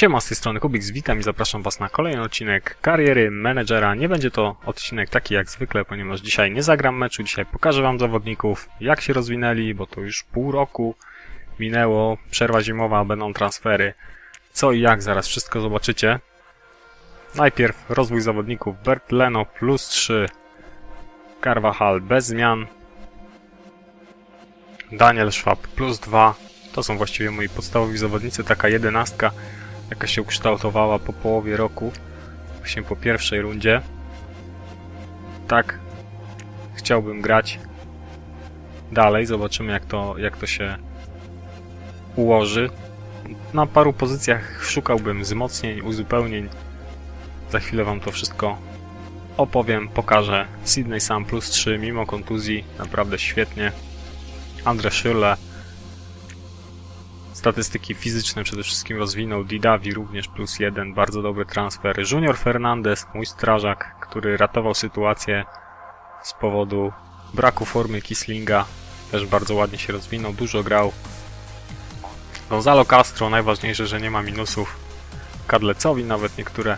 Siema, z tej strony Kubiks, witam i zapraszam Was na kolejny odcinek kariery menedżera. Nie będzie to odcinek taki jak zwykle, ponieważ dzisiaj nie zagram meczu, dzisiaj pokażę Wam zawodników, jak się rozwinęli, bo to już pół roku minęło, przerwa zimowa, będą transfery. Co i jak, zaraz wszystko zobaczycie. Najpierw rozwój zawodników Bert Leno plus 3, Carvajal bez zmian, Daniel Schwab plus 2, to są właściwie moi podstawowi zawodnicy, taka jedenastka, jaka się ukształtowała po połowie roku, właśnie po pierwszej rundzie. Tak chciałbym grać dalej, zobaczymy jak to, jak to się ułoży. Na paru pozycjach szukałbym wzmocnień, uzupełnień. Za chwilę Wam to wszystko opowiem, pokażę. Sydney Sam plus 3 mimo kontuzji, naprawdę świetnie. Andre Schürrle Statystyki fizyczne przede wszystkim rozwinął. Didavi również plus jeden, bardzo dobry transfer. Junior Fernandez, mój strażak, który ratował sytuację z powodu braku formy Kislinga. Też bardzo ładnie się rozwinął, dużo grał. Gonzalo Castro, najważniejsze, że nie ma minusów. Kadlecowi nawet niektóre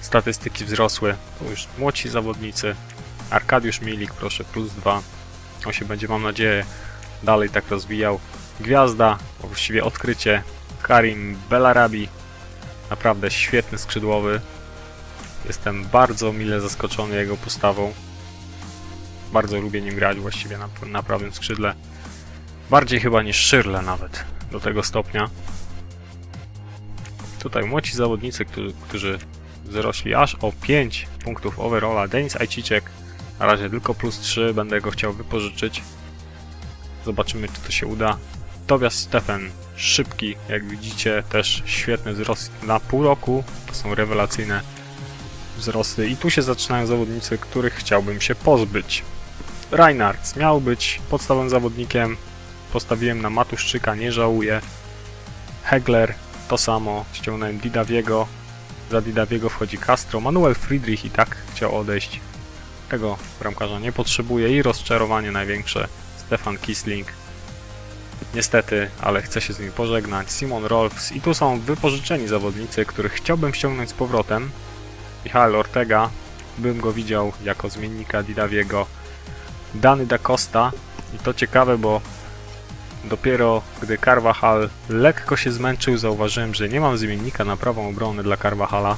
statystyki wzrosły. To już młodsi zawodnicy. Arkadiusz Milik, proszę, plus dwa. On się będzie, mam nadzieję, dalej tak rozwijał. Gwiazda, a właściwie odkrycie, Karim Belarabi. Naprawdę świetny skrzydłowy. Jestem bardzo mile zaskoczony jego postawą. Bardzo lubię nim grać właściwie na, na prawym skrzydle. Bardziej chyba niż Szyrle nawet, do tego stopnia. Tutaj młodzi zawodnicy, którzy, którzy wzrośli aż o 5 punktów overalla. Denis Ajcicek na razie tylko plus 3, będę go chciał wypożyczyć. Zobaczymy, czy to się uda. Tobias Stefan, szybki, jak widzicie, też świetny wzrost na pół roku. To są rewelacyjne wzrosty. I tu się zaczynają zawodnicy, których chciałbym się pozbyć. Reinhardt miał być podstawowym zawodnikiem. Postawiłem na Matuszczyka, nie żałuję. Hegler, to samo. Ściągnąłem Didaviego. Za Didaviego wchodzi Castro. Manuel Friedrich i tak chciał odejść. Tego bramkarza nie potrzebuje i rozczarowanie największe. Stefan Kisling. Niestety, ale chcę się z nimi pożegnać. Simon Rolfs i tu są wypożyczeni zawodnicy, których chciałbym ściągnąć z powrotem. Michał Ortega, bym go widział jako zmiennika Didaviego. Dany da Costa i to ciekawe, bo dopiero gdy Carvajal lekko się zmęczył, zauważyłem, że nie mam zmiennika na prawą obronę dla Carvajala.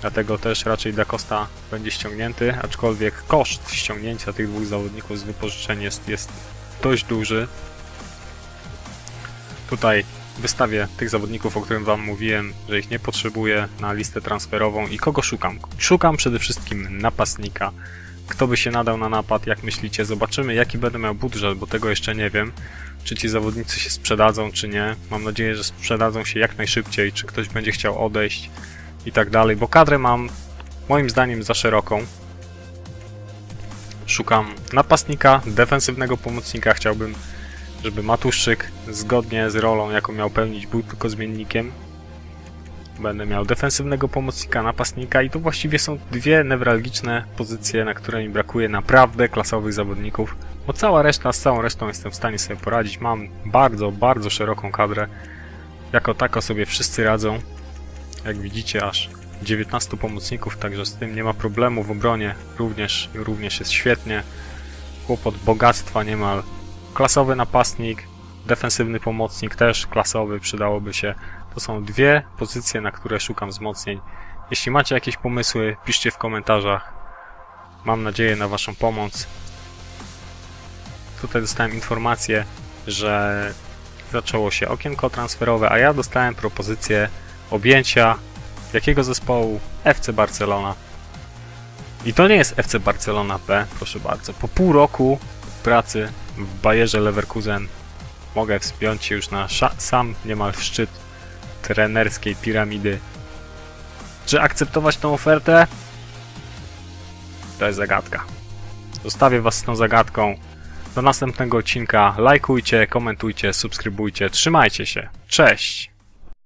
Dlatego też raczej Da Costa będzie ściągnięty, aczkolwiek koszt ściągnięcia tych dwóch zawodników z wypożyczeń jest, jest dość duży. Tutaj wystawię tych zawodników, o którym Wam mówiłem, że ich nie potrzebuję na listę transferową i kogo szukam. Szukam przede wszystkim napastnika. Kto by się nadał na napad, jak myślicie? Zobaczymy, jaki będę miał budżet, bo tego jeszcze nie wiem. Czy ci zawodnicy się sprzedadzą, czy nie. Mam nadzieję, że sprzedadzą się jak najszybciej, czy ktoś będzie chciał odejść i tak dalej, bo kadrę mam moim zdaniem za szeroką. Szukam napastnika, defensywnego pomocnika. Chciałbym, żeby Matuszczyk zgodnie z rolą, jaką miał pełnić, był tylko zmiennikiem. Będę miał defensywnego pomocnika, napastnika i to właściwie są dwie newralgiczne pozycje, na które mi brakuje naprawdę klasowych zawodników, bo cała reszta, z całą resztą jestem w stanie sobie poradzić. Mam bardzo, bardzo szeroką kadrę. Jako tako sobie wszyscy radzą. Jak widzicie, aż 19 pomocników, także z tym nie ma problemu w obronie. Również, również jest świetnie. Kłopot bogactwa niemal. Klasowy napastnik, defensywny pomocnik też klasowy, przydałoby się. To są dwie pozycje, na które szukam wzmocnień. Jeśli macie jakieś pomysły, piszcie w komentarzach. Mam nadzieję na Waszą pomoc. Tutaj dostałem informację, że zaczęło się okienko transferowe, a ja dostałem propozycję objęcia jakiego zespołu? FC Barcelona. I to nie jest FC Barcelona B, proszę bardzo. Po pół roku pracy w Bayerze Leverkusen mogę wspiąć się już na sam niemal szczyt trenerskiej piramidy. Czy akceptować tą ofertę? To jest zagadka. Zostawię Was z tą zagadką. Do następnego odcinka lajkujcie, komentujcie, subskrybujcie. Trzymajcie się. Cześć!